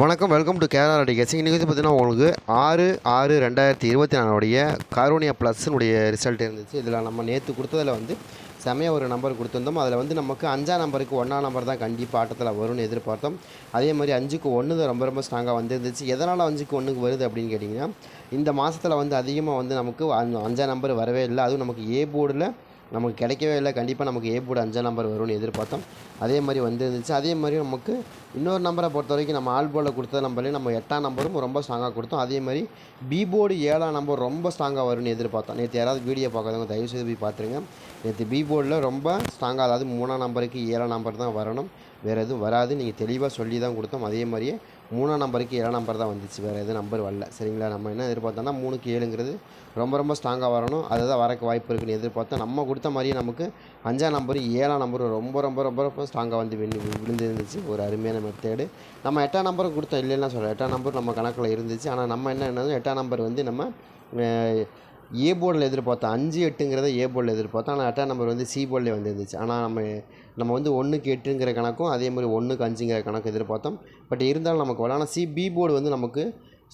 வணக்கம் welcome to Kerala ready கேசிங் இன்றைக்கி வந்து பார்த்தீங்கன்னா உங்களுக்கு ஆறு ஆறு ரெண்டாயிரத்தி இருபத்தி நாலுடைய காரோனியா ப்ளஸ்னுடைய ரிசல்ட் இருந்துச்சு. இதில் நம்ம நேற்று கொடுத்ததில் வந்து செமையாக ஒரு நம்பர் கொடுத்துருந்தோம். அதில் வந்து நமக்கு அஞ்சாம் நம்பருக்கு ஒன்றாம் நம்பர் தான் கண்டிப்பாக ஆட்டத்தில் வரும்னு எதிர்பார்த்தோம். அதே மாதிரி அஞ்சுக்கு ஒன்று தான் ரொம்ப ரொம்ப ஸ்ட்ராங்காக வந்துருந்துச்சு. எதனால் அஞ்சுக்கு ஒன்றுக்கு வருது அப்படின்னு கேட்டிங்கன்னா இந்த மாதத்தில் வந்து அதிகமாக வந்து நமக்கு அஞ்சாம் நம்பர் வரவே இல்லை. அதுவும் நமக்கு ஏ போர்டில் நமக்கு கிடைக்கவே இல்லை. கண்டிப்பாக நமக்கு ஏ போர்டு அஞ்சாம் நம்பர் வரும்னு எதிர்பார்த்தோம். அதே மாதிரி வந்துருந்துச்சு. அதே மாதிரி நமக்கு இன்னொரு நம்பரை பொறுத்த வரைக்கும் நம்ம ஆல் போர்டில் கொடுத்த நம்பர்லேயே நம்ம எட்டாம் நம்பரும் ரொம்ப ஸ்ட்ராங்காக கொடுத்தோம். அதே மாதிரி பி போர்டு ஏழாம் நம்பர் ரொம்ப ஸ்ட்ராங்காக வரும்னு எதிர்பார்த்தோம். நேற்று யாராவது வீடியோ பார்க்காதவங்க தயவு செய்து போய் பார்த்துருங்க. நேற்று பி போர்டில் ரொம்ப ஸ்ட்ராங்காக அதாவது மூணாம் நம்பருக்கு ஏழாம் நம்பர் தான் வரணும். வேறு எதுவும் வராது. நீங்கள் தெளிவாக சொல்லி தான் கொடுத்தோம். அதே மாதிரியே மூணாம் நம்பருக்கு ஏழாம் நம்பர் தான் வந்துச்சு. வேறு எதுவும் நம்பர் வரல. சரிங்களா? நம்ம என்ன எதிர்பார்த்தோம்னா மூணுக்கு ஏழுங்கிறது ரொம்ப ரொம்ப ஸ்ட்ராங்காக வரணும். அதுதான் வரக்கு வாய்ப்பு இருக்குன்னு எதிர்பார்த்தோம். நம்ம கொடுத்த மாதிரியே நமக்கு அஞ்சாம் நம்பர் ஏழாம் நம்பரும் ரொம்ப ரொம்ப ரொம்ப ரொம்ப ஸ்ட்ராங்காக வந்து விழுந்துருந்துச்சு. ஒரு அருமையான மெத்தேடு நம்ம எட்டாம் நம்பரும் கொடுத்தோம். இல்லைன்னா சொல்ல எட்டாம் நம்பர் நம்ம கணக்கில் இருந்துச்சு. ஆனால் நம்ம என்ன என்னது எட்டாம் நம்பர் வந்து நம்ம ஏ போர்டில் எதிர்பார்த்தோம். அஞ்சு எட்டுங்கிறத ஏ போர்டில் எதிர்பார்த்தோம். ஆனால் அட்டா நம்பர் வந்து சி போர்டில் வந்துருந்துச்சு. ஆனால் நம்ம நம்ம வந்து ஒன்றுக்கு எட்டுங்கிற கணக்கும் அதே மாதிரி ஒன்றுக்கு அஞ்சுங்கிற கணக்கு எதிர்பார்த்தோம். பட் இருந்தாலும் நமக்கு வரல. ஆனால் சி பி போர்டு வந்து நமக்கு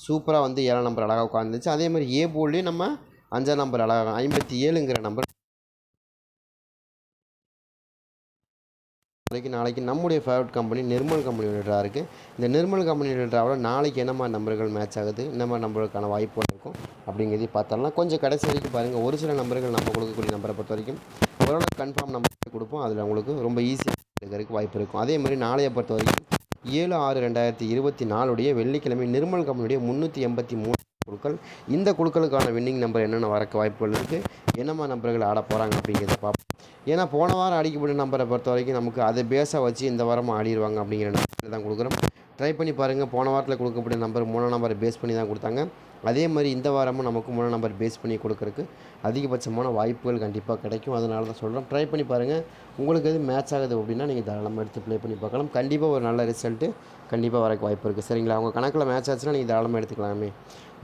சூப்பராக வந்து ஏழாம் நம்பர் அழகாக உட்காந்துச்சு அதே மாதிரி ஏ போர்ட்லேயும் நம்ம அஞ்சாம் நம்பர் அழகாக ஐம்பத்தி ஏழுங்கிற நம்பர் நாளைக்கு நாளைக்கு நம்முடைய ஃபேவரட் கம்பெனி நிர்மல் கம்பெனியோட ட்ரா இருக்குது இந்த நிர்மல் கம்பெனியோட ட்ராவில் நாளைக்கு என்ன மாதிரி நம்பர்கள் மேட்ச் ஆகுது என்ன மாதிரி நம்பருக்கான வாய்ப்புகள் இருக்கும் அப்படிங்கிறதையும் பார்த்தோம்னா கொஞ்சம் கடைசி வரைக்கும் பாருங்கள் ஒரு சில நம்பர்கள் நம்ம கொடுக்கக்கூடிய நம்பரை பொறுத்த வரைக்கும் ஓரளவு கன்ஃபார்ம் நம்பர் கொடுப்போம். அதில் உங்களுக்கு ரொம்ப ஈஸியாக இருக்கிறதுக்கு வாய்ப்பு இருக்கும். அதே மாதிரி நாளைய பொறுத்த வரைக்கும் ஏழு ஆறு ரெண்டாயிரத்தி இருபத்தி நாலுடைய வெள்ளிக்கிழமை நிர்மல் கம்பெனியுடைய முந்நூற்றி எண்பத்தி மூணு குழுக்கள். இந்த குழுக்களுக்கான வின்னிங் நம்பர் என்னென்ன வரக்கு வாய்ப்புகள் இருக்குது என்னம்மா நம்பர்கள் ஆட போகிறாங்க அப்படிங்கிறத பார்ப்போம். ஏன்னா போன வாரம் அடிக்கப்பட்ட நம்பரை பொறுத்த வரைக்கும் நமக்கு அதை பேஸாக வச்சு இந்த வாரம் ஆடிடுவாங்க அப்படிங்கிற நம்பர் தான் கொடுக்குறோம். ட்ரை பண்ணி பாருங்கள் போன வாரத்தில் கொடுக்கப்பட்ட நம்பர் மூணாம் நம்பரை பேஸ் பண்ணி தான் கொடுத்தாங்க. அதே மாதிரி இந்த வாரமும் நமக்கு மூணாம் நம்பர் பேஸ் பண்ணி கொடுக்குறக்கு அதிகபட்சமான வாய்ப்புகள் கண்டிப்பாக கிடைக்கும். அதனால தான் சொல்கிறோம் ட்ரை பண்ணி பாருங்கள் உங்களுக்கு எது மேட்ச் ஆகுது அப்படின்னா நீங்கள் தாராளமாக எடுத்து ப்ளே பண்ணி பார்க்கலாம். கண்டிப்பாக ஒரு நல்ல ரிசல்ட்டு கண்டிப்பாக வரக்கு வாய்ப்பு இருக்குது சரிங்களா? அவங்க கணக்கில் மேட்ச் ஆச்சுன்னா நீங்கள் தாராளமாக எடுத்துக்கலாமே.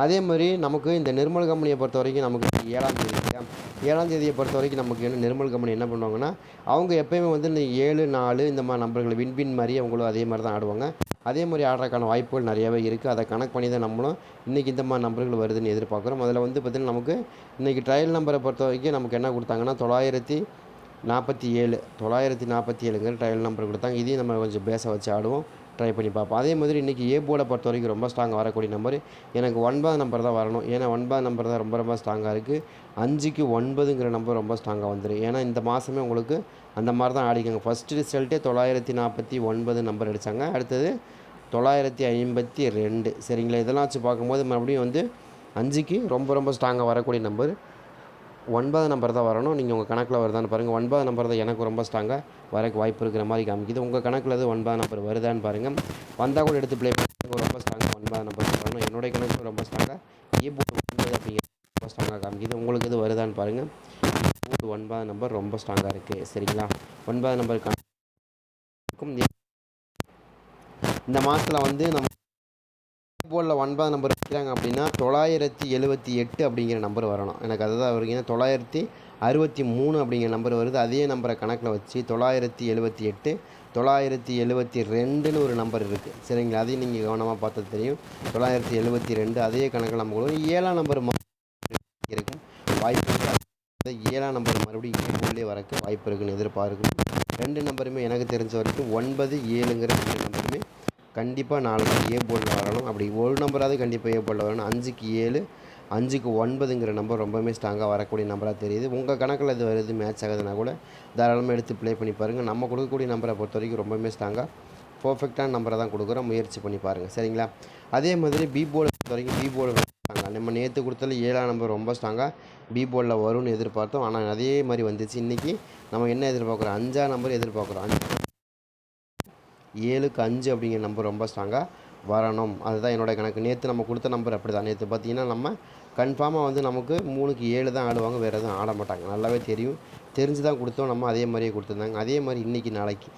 அதே மாதிரி நமக்கு இந்த நிர்மல் கம்பெனியை பொறுத்த வரைக்கும் நமக்கு ஏழாம் தேதி இல்லையா? ஏழாம் தேதியை பொறுத்த வரைக்கும் நமக்கு என்ன நிர்மல் கம்பெனி என்ன பண்ணுவாங்கன்னா அவங்க எப்பயுமே வந்து இந்த ஏழு நாலு இந்த மாதிரி நம்பர்களை வின் வின் மாதிரி அவங்களும் அதே மாதிரி தான் ஆடுவாங்க. அதே மாதிரி ஆடுறதுக்கான வாய்ப்புகள் நிறையவே இருக்குது. அதை கணக்கு பண்ணி தான் நம்மளும் இன்றைக்கி இந்த மாதிரி நம்பர்கள் வருதுன்னு எதிர்பார்க்குறோம். அதில் வந்து பார்த்திங்கன்னா நமக்கு இன்றைக்கி ட்ரையல் நம்பரை பொறுத்த வரைக்கும் நமக்கு என்ன கொடுத்தாங்கன்னா தொள்ளாயிரத்தி நாற்பத்தி ஏழு தொள்ளாயிரத்தி நாற்பத்தி ஏழுங்கிற ட்ரையல் நம்பர் கொடுத்தாங்க. இதையும் நம்ம கொஞ்சம் பேச வச்சு ஆடுவோம். ட்ரை பண்ணி பார்ப்போம். அதே மாதிரி இன்றைக்கி ஏ போர்டை பொறுத்த வரைக்கும் ரொம்ப ஸ்ட்ராங்காக வரக்கூடிய நம்பர் எனக்கு ஒன்பது நம்பர் தான் வரணும். ஏன்னா ஒன்பது நம்பர் தான் ரொம்ப ரொம்ப ஸ்ட்ராங்காக இருக்குது அஞ்சுக்கு ஒன்பதுங்கிற நம்பர் ரொம்ப ஸ்ட்ராங்காக வந்துடும் ஏன்னா இந்த மாதமே உங்களுக்கு அந்த மாதிரி தான் ஆடிக்கோங்க ஃபஸ்ட்டு ரிசல்ட்டே தொள்ளாயிரத்தி நாற்பத்தி ஒன்பது நம்பர் அடித்தாங்க அடுத்தது தொள்ளாயிரத்தி ஐம்பத்தி ரெண்டு. சரிங்களா? இதெல்லாம் வச்சு பார்க்கும்போது மறுபடியும் வந்து அஞ்சுக்கு ரொம்ப ரொம்ப ஸ்ட்ராங்காக வரக்கூடிய நம்பர் ஒன்பது நம்பர் தான் வரணும். நீங்கள் உங்கள் கணக்கில் வருதான்னு பாருங்கள் ஒன்பது நம்பர் தான் எனக்கு ரொம்ப ஸ்ட்ராங்காக வரக்கு வாய்ப்பு இருக்கிற மாதிரி காமிக்குது. உங்கள் கணக்கில் அது ஒன்பது நம்பர் வருதான்னு பாருங்கள் வந்தால் கூட எடுத்து ப்ளே பண்ணுங்க ரொம்ப ஸ்ட்ராங்காக ஒன்பது நம்பர் வரணும். என்னுடைய கணக்கு ரொம்ப ஸ்ட்ராங்காக ஏ போட்டு ஒன்பது அப்படிங்கிறது ரொம்ப ஸ்ட்ராங்காக காமிக்குது. உங்களுக்கு இது வருதான்னு பாருங்கள் போட்டு ஒன்பது நம்பர் ரொம்ப ஸ்ட்ராங்காக இருக்குது சரிங்களா? ஒன்பது நம்பர் கணக்கும் இந்த மாதத்தில் வந்து நம்ம போர்டில் ஒன்பது நம்பர் வைக்கிறாங்க அப்படின்னா தொள்ளாயிரத்தி எழுபத்தி எட்டு அப்படிங்கிற நம்பர் வரணும். எனக்கு அதுதான் வருங்க. தொள்ளாயிரத்தி அறுபத்தி மூணு அப்படிங்கிற நம்பர் வருது. அதே நம்பரை கணக்கில் வச்சு தொள்ளாயிரத்தி எழுபத்தி எட்டு தொள்ளாயிரத்தி எழுபத்தி ரெண்டுன்னு ஒரு நம்பர் இருக்குது சரிங்களா? அதையும் நீங்கள் கவனமாக பார்த்தது தெரியும். தொள்ளாயிரத்தி எழுபத்தி ரெண்டு அதே கணக்கில் நம்ம கொடுக்கும் ஏழாம் நம்பர் இருக்கும். வாய்ப்பு ஏழாம் நம்பர் மறுபடியும் உள்ளே வரக்கு வாய்ப்பு இருக்குன்னு எதிர்பார்க்கணும். ரெண்டு நம்பருமே எனக்கு தெரிஞ்ச வரைக்கும் ஒன்பது ஏழுங்கிற ரெண்டு நம்பருமே கண்டிப்பாக நாளைக்கு ஏ போர்டில் வரணும்? அப்படி ஒரு நம்பராவது கண்டிப்பாக ஏ போர்டில் வரணும்? அஞ்சுக்கு ஏழு அஞ்சுக்கு ஒன்பதுங்கிற நம்பர் ரொம்பவுமே ஸ்ட்ராங்காக வரக்கூடிய நம்பராக தெரியுது. உங்கள் கணக்கில் இது வருது மேட்ச் ஆகுதுன்னா கூட தாராளமாக எடுத்து ப்ளே பண்ணி பாருங்கள் நம்ம கொடுக்கக்கூடிய நம்பரை பொறுத்த வரைக்கும் ரொம்பவுமே ஸ்ட்ராங்காக பர்ஃபெக்டான நம்பரை தான் கொடுக்குறோம். முயற்சி பண்ணி பாருங்கள் சரிங்களா? அதே மாதிரி பி போர்டு பொறுத்த வரைக்கும் பி போர்டு ஸ்ட்ராங்காக நம்ம நேற்று கொடுத்தல ஏழாம் நம்பர் ரொம்ப ஸ்ட்ராங்காக பி போர்டில் வரும்னு எதிர்பார்த்தோம். ஆனால் அதே மாதிரி வந்துச்சு. இன்றைக்கி நம்ம என்ன எதிர்பார்க்குறோம்? அஞ்சாம் நம்பர் எதிர்பார்க்குறோம். அஞ்சு ஏழுக்கு அஞ்சு அப்படிங்கிற நம்பர் ரொம்ப ஸ்ட்ராங்காக வரணும். அதுதான் என்னோட கணக்கு. நேற்று நம்ம கொடுத்த நம்பர் அப்படி தான் நேற்று பார்த்தீங்கன்னா நம்ம கன்ஃபார்மாக வந்து நமக்கு மூணுக்கு ஏழு தான் ஆடுவாங்க வேறு எதுவும் ஆட மாட்டாங்க. நல்லாவே தெரியும். தெரிஞ்சு தான் கொடுத்தோம். நம்ம அதே மாதிரியே கொடுத்துருந்தாங்க. அதே மாதிரி இன்றைக்கி நாளைக்கு.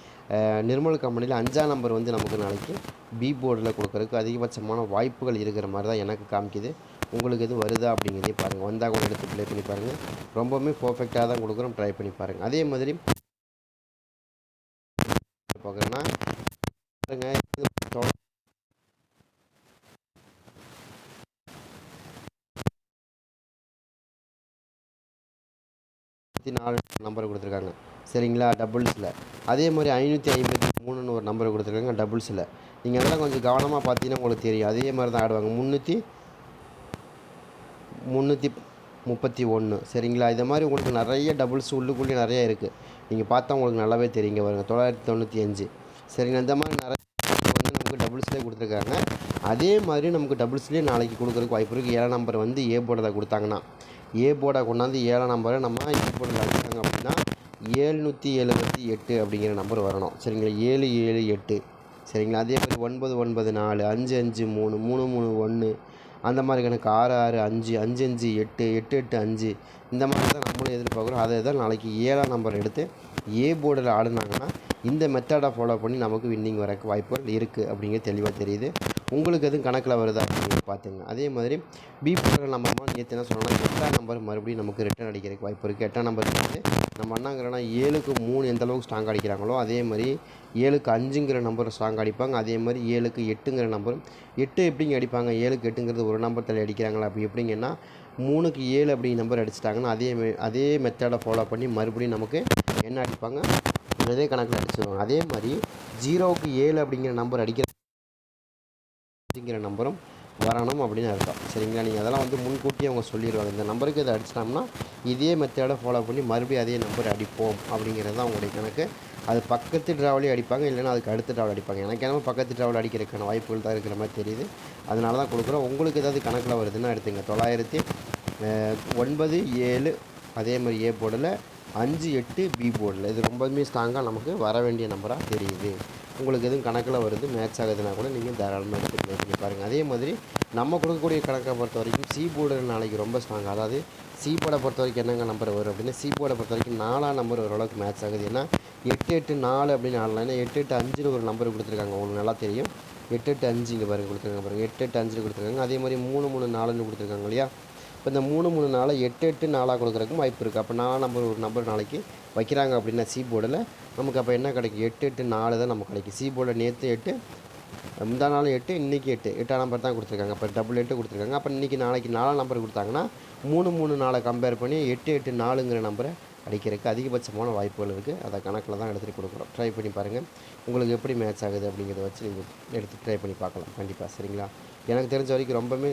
நிர்மல் கம்பெனியில் அஞ்சாம் நம்பர் வந்து நமக்கு நாளைக்கு பி போர்டில் கொடுக்குறதுக்கு அதிகபட்சமான வாய்ப்புகள் இருக்கிற மாதிரி தான் எனக்கு காமிக்குது. உங்களுக்கு எது வருதா அப்படிங்கிறதே பாருங்கள் வந்தால் கூட எடுத்து ப்ளே பண்ணி பாருங்கள் ரொம்பவுமே பர்ஃபெக்டாக தான் கொடுக்குறோம். ட்ரை பண்ணி பாருங்கள் அதே மாதிரி பார்க்குறேன்னா பாருங்க இது தொ- முப்பத்தி நாலு நம்பர் கொடுத்துருக்காங்க. சரிங்களா? டபுள்ஸில் அதே மாதிரி ஐநூற்றி ஐம்பத்தி மூணுன்னு ஒரு நம்பர் கொடுத்துருக்காங்க டபுள்ஸில் நீங்கள் அதெல்லாம் கொஞ்சம் கவனமாக பார்த்தீங்கன்னா உங்களுக்கு தெரியும். அதே மாதிரி தான் ஆடுவாங்க. முந்நூற்றி முந்நூற்றி முப்பத்தி ஒன்று சரிங்களா? இது மாதிரி உங்களுக்கு நிறைய டபுள்ஸ் உள்ளுக்குள்ளேயே நிறைய இருக்குது நீங்கள் பார்த்தா உங்களுக்கு நல்லாவே தெரியுங்க பாருங்க தொள்ளாயிரத்தி தொண்ணூற்றி அஞ்சு. சரிங்களா? இந்த மாதிரி நிறைய வந்து நமக்கு டபுள்ஸ்லேயே கொடுத்துருக்காங்க. அதே மாதிரி நமக்கு டபுள்ஸ்லேயே நாளைக்கு கொடுக்குறதுக்கு வாய்ப்பு இருக்குது ஏழாம் நம்பர் வந்து ஏ போர்டில் கொடுத்தாங்கன்னா. ஏ போர்டை கொண்டாந்து ஏழாம் நம்பரை நம்ம ஏ போர்டில் அடிச்சாங்க அப்படின்னா ஏழ்நூற்றி எழுபத்தி எட்டு அப்படிங்கிற நம்பர் வரணும். சரிங்களா? ஏழு ஏழு எட்டு. சரிங்களா? அதே மாதிரி ஒன்பது ஒன்பது நாலு அஞ்சு அஞ்சு மூணு மூணு மூணு ஒன்று அந்த மாதிரி கணக்கு ஆறு ஆறு அஞ்சு அஞ்சு அஞ்சு எட்டு எட்டு எட்டு அஞ்சு. இந்த மாதிரி தான் நம்மளும் எதிர்பார்க்குறோம். அதை தான் நாளைக்கு ஏழாம் நம்பர் எடுத்து ஏ போர்டில் ஆடுனாங்கன்னா இந்த மெத்தடை ஃபாலோ பண்ணி நமக்கு வின்னிங் வரக்கு வாய்ப்புகள் இருக்குது அப்படிங்கிறது தெளிவாக தெரியுது. உங்களுக்கு எதுவும் கணக்கில் வருதா அப்படின்னு பார்த்துங்க. அதே மாதிரி பி போர்டில் நம்ம அம்மா நேற்று என்ன சொன்னோம்னா எட்டாம் நம்பர் மறுபடியும் நமக்கு ரிட்டர்ன் அடிக்கிறதுக்கு வாய்ப்பு இருக்குது எட்டாம் நம்பர் வந்து நம்ம என்னங்கிறோன்னா ஏழுக்கு மூணு எந்த அளவுக்கு ஸ்ட்ராங் அடிக்கிறாங்களோ அதே மாதிரி ஏழுக்கு அஞ்சுங்கிற நம்பர் ஸ்ட்ராங் அடிப்பாங்க. அதே மாதிரி ஏழுக்கு எட்டுங்கிற நம்பரும் எட்டு எப்படிங்க அடிப்பாங்க? ஏழுக்கு எட்டுங்கிறது ஒரு நம்பர் தள்ளி அடிக்கிறாங்களா? அப்படி எப்படிங்கன்னா மூணுக்கு ஏழு அப்படிங்கிற நம்பர் அடிச்சிட்டாங்கன்னா அதே அதே மெத்தடை ஃபாலோ பண்ணி மறுபடியும் நமக்கு என்ன அடிப்பாங்க? இதே கணக்கில் அடிச்சிருவாங்க. அதே மாதிரி ஜீரோவுக்கு ஏழு அப்படிங்கிற நம்பர் அடிக்கிற அப்படிங்கிற நம்பரும் வரணும் அப்படின்னு அர்த்தம். சரிங்களா? நீங்கள் அதெல்லாம் வந்து முன்கூட்டியே அவங்க சொல்லிடுவாங்க. இந்த நம்பருக்கு இதை அடிச்சிட்டோம்னா இதே மெத்தடை ஃபாலோ பண்ணி மறுபடியும் அதே நம்பர் அடிப்போம் அப்படிங்கிறது தான் அவங்களுடைய கணக்கு. அது பக்கத்து ட்ராவலே அடிப்பாங்க இல்லைன்னா அதுக்கு அடுத்த ட்ராவல் அடிப்பாங்க. எனக்கு என்னமோ பக்கத்து ட்ராவல் அடிக்கிறதுக்கான வாய்ப்புகள் தான் இருக்கிற மாதிரி தெரியுது. அதனால தான் கொடுக்குறோம். உங்களுக்கு ஏதாவது கணக்கில் வருதுன்னா எடுத்துங்க. தொள்ளாயிரத்தி ஒன்பது ஏழு அதே மாதிரி ஏ போர்டில் அஞ்சு எட்டு பி போர்டில் இது ரொம்பவுமே ஸ்ட்ராங்காக நமக்கு வர வேண்டிய நம்பராக தெரியுது. உங்களுக்கு எதுவும் கணக்கில் வருது மேட்ச் ஆகுதுன்னா கூட நீங்கள் தாராளமாக எடுத்து ப்ளே பண்ணி பாருங்கள் அதே மாதிரி நம்ம கொடுக்கக்கூடிய கணக்கை பொறுத்த வரைக்கும் சி போர்டு நாளைக்கு ரொம்ப ஸ்ட்ராங் அதாவது சி போர்டை பொறுத்த வரைக்கும் என்னங்க நம்பர் வரும் அப்படின்னா சி போர்டை பொறுத்த வரைக்கும் நாலாம் நம்பர் ஓரளவுக்கு மேட்ச் ஆகுது. ஏன்னா எட்டு எட்டு நாலு அப்படின்னு ஆடலாம் ஏன்னா எட்டு எட்டு அஞ்சுன்னு ஒரு நம்பர் கொடுத்துருக்காங்க. உங்களுக்கு நல்லா தெரியும். எட்டு எட்டு அஞ்சு இங்கே பாருங்கள் கொடுத்துருக்காங்க பாருங்கள் எட்டு எட்டு அஞ்சு கொடுத்துருக்காங்க. அதே மாதிரி மூணு மூணு நாலுன்னு கொடுத்துருக்காங்க இல்லையா? இப்போ இந்த மூணு மூணு நாளை எட்டு எட்டு நாளாக கொடுக்குறதுக்கும் வாய்ப்பு இருக்குது அப்போ நாலாம் நம்பர் ஒரு நம்பர் நாளைக்கு வைக்கிறாங்க அப்படின்னா சி போர்டில் நமக்கு அப்போ என்ன கிடைக்கும்? எட்டு எட்டு நாலு தான் நமக்கு கிடைக்கும். சி போர்டில் நேற்று எட்டு முந்தா நாளும் எட்டு இன்றைக்கி எட்டு. எட்டாம் நம்பர் தான் கொடுத்துருக்காங்க. அப்போ டபுள் எட்டு கொடுத்துருக்காங்க. அப்போ இன்றைக்கி நாளைக்கு நாலாம் நம்பர் கொடுத்தாங்கன்னா மூணு மூணு நாளை கம்பேர் பண்ணி எட்டு எட்டு நாலுங்கிற நம்பரை அடிக்கிறதுக்கு அதிகபட்சமான வாய்ப்புகள் இருக்குது அதை கணக்கில் தான் எடுத்துகிட்டு கொடுக்குறோம். ட்ரை பண்ணி பாருங்கள் உங்களுக்கு எப்படி மேட்ச் ஆகுது அப்படிங்கிறத வச்சு நீங்கள் எடுத்து ட்ரை பண்ணி பார்க்கலாம். கண்டிப்பாக சரிங்களா? எனக்கு தெரிஞ்ச வரைக்கும் ரொம்பவுமே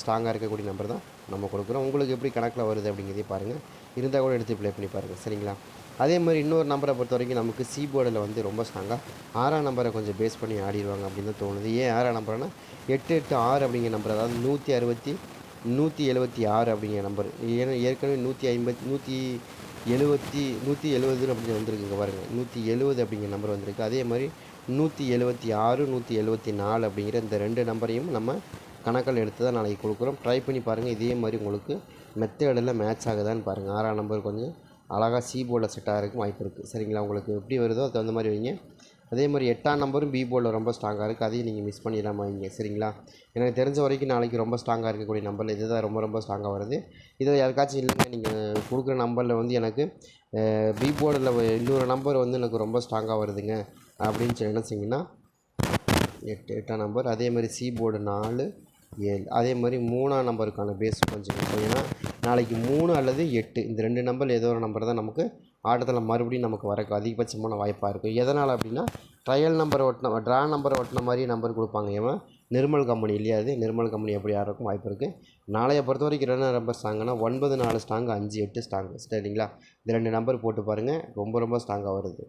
ஸ்ட்ராங்காக இருக்கக்கூடிய நம்பர் தான் நம்ம கொடுக்குறோம். உங்களுக்கு எப்படி கணக்கில் வருது அப்படிங்கிறதையும் பாருங்கள் இருந்தால் கூட எடுத்து ப்ளே பண்ணி பாருங்கள் சரிங்களா? அதே மாதிரி இன்னொரு நம்பரை பொறுத்த வரைக்கும் நமக்கு சி போர்டில் வந்து ரொம்ப ஸ்ட்ராங்காக ஆறாம் நம்பரை கொஞ்சம் பேஸ் பண்ணி ஆடிடுவாங்க அப்படின்னு தான் தோணுது. ஏன் ஆறாம் நம்பர்னா எட்டு எட்டு ஆறு அப்படிங்கிற நம்பர் அதாவது நூற்றி அறுபத்தி நூற்றி எழுபத்தி ஆறு அப்படிங்கிற நம்பர் ஏன்னா ஏற்கனவே நூற்றி ஐம்பத்தி நூற்றி எழுபத்தி நூற்றி எழுபது அப்படின்னு வந்திருக்குங்க பாருங்கள் நூற்றி எழுபது அப்படிங்கிற நம்பர் வந்திருக்கு. அதே மாதிரி நூற்றி எழுபத்தி ஆறு நூற்றி எழுபத்தி நாலு அப்படிங்கிற இந்த ரெண்டு நம்பரையும் நம்ம கணக்கில் எடுத்து தான் நாளைக்கு கொடுக்குறோம். ட்ரை பண்ணி பாருங்கள் இதே மாதிரி உங்களுக்கு மெத்தடில் மேட்ச் ஆகுதான்னு பாருங்கள் ஆறாம் நம்பர் கொஞ்சம் அழகாக சி போர்டில் செட் ஆகிறதுக்கு வாய்ப்பு இருக்குது சரிங்களா? உங்களுக்கு எப்படி வருதோ அதுக்கு தகுந்த மாதிரி வைங்க. அதே மாதிரி எட்டாம் நம்பரும் பி போர்டில் ரொம்ப ஸ்ட்ராங்காக இருக்குது அதையும் நீங்கள் மிஸ் பண்ணிடாம வைங்க. சரிங்களா? எனக்கு தெரிஞ்ச வரைக்கும் நாளைக்கு ரொம்ப ஸ்ட்ராங்காக இருக்கக்கூடிய நம்பரில் இது தான் ரொம்ப ரொம்ப ஸ்ட்ராங்காக வருது. இதை யாருக்காச்சும் இல்லைங்க நீங்கள் கொடுக்குற நம்பரில் வந்து எனக்கு பி போர்டில் இன்னொரு நம்பர் வந்து எனக்கு ரொம்ப ஸ்ட்ராங்காக வருதுங்க. அப்படின்னு சொல்லி என்ன செய்யுங்கன்னா எட்டு எட்டாம் நம்பர் அதே மாதிரி சி போர்டு நாலு ஏழு. அதே மாதிரி மூணாம் நம்பருக்கான பேஸ் கொஞ்சம் பார்த்தீங்கன்னா நாளைக்கு மூணு அல்லது எட்டு. இந்த ரெண்டு நம்பர் ஏதோ ஒரு நம்பர் தான் நமக்கு ஆட்டத்தில் மறுபடியும் நமக்கு வரக்கு அதிகபட்சமான வாய்ப்பாக இருக்கும். எதனால் அப்படின்னா ட்ரையல் நம்பர் ஒட்டின ட்ரா நம்பர் ஒட்டின மாதிரி நம்பர் கொடுப்பாங்க. ஏன் நிர்மல் கம்பெனி இல்லையா அது? நிர்மல் கம்பெனி எப்படி ஆடுறதுக்கும் வாய்ப்பு இருக்குது நாளைய பொறுத்த வரைக்கும் ரெண்டு நம்பர் ஸ்ட்ராங்குனா ஒன்பது நாலு ஸ்ட்ராங்கு அஞ்சு எட்டு ஸ்ட்ராங்கு சரிங்களா? இந்த ரெண்டு நம்பர் போட்டு பாருங்கள் ரொம்ப ரொம்ப ஸ்ட்ராங்காக வருது.